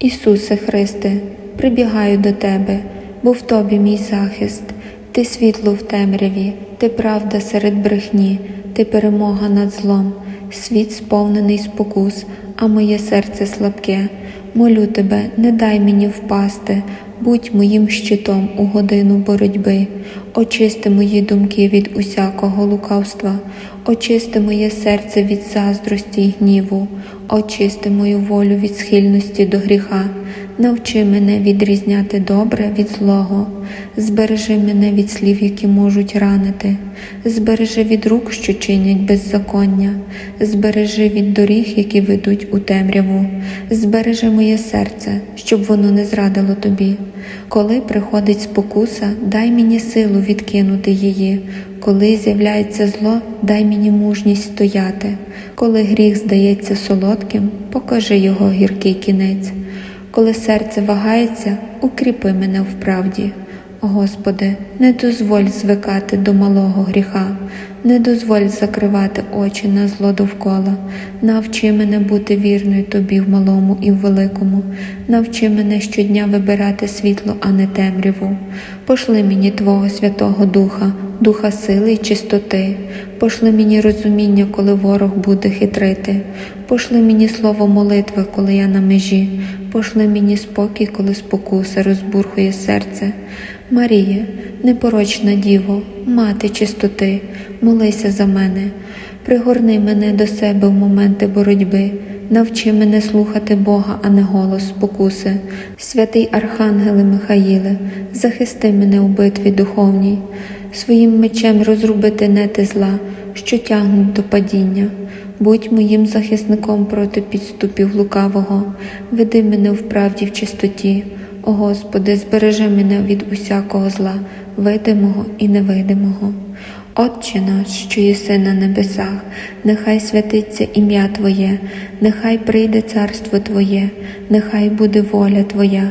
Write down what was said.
Ісусе Христе, прибігаю до Тебе, бо в Тобі мій захист, Ти світло в темряві, Ти правда серед брехні, Ти перемога над злом, світ сповнений спокус, а моє серце слабке. Молю Тебе, не дай мені впасти, будь моїм щитом у годину боротьби, очисти мої думки від усякого лукавства, очисти моє серце від заздрості й гніву, очисти мою волю від схильності до гріха, навчи мене відрізняти добре від злого, збережи мене від слів, які можуть ранити, збережи від рук, що чинять беззаконня, збережи від доріг, які ведуть у темряву, збережи моє серце, щоб воно не зрадило тобі. Коли приходить спокуса, дай мені силу відкинути її. Коли з'являється зло, дай мені мужність стояти. Коли гріх здається солодким, покажи його гіркий кінець. Коли серце вагається, укріпи мене в правді. Господи, не дозволь звикати до малого гріха, не дозволь закривати очі на зло довкола, навчи мене бути вірною Тобі в малому і в великому, навчи мене щодня вибирати світло, а не темряву. Пошли мені Твого Святого Духа, Духа сили й чистоти, пошли мені розуміння, коли ворог буде хитрити, пошли мені слово молитви, коли я на межі, пошли мені спокій, коли спокуса розбурхує серце. Марія, непорочна діво, мати чистоти, молися за мене, пригорни мене до себе в моменти боротьби, навчи мене слухати Бога, а не голос спокуси. Святий Архангеле Михаїле, захисти мене у битві духовній, своїм мечем розрубити нети зла, що тягнуть до падіння. Будь моїм захисником проти підступів лукавого, веди мене в правді в чистоті. О Господи, збережи мене від усякого зла, видимого і невидимого. Отче наш, що єси на небесах, нехай святиться ім'я Твоє, нехай прийде царство Твоє, нехай буде воля Твоя,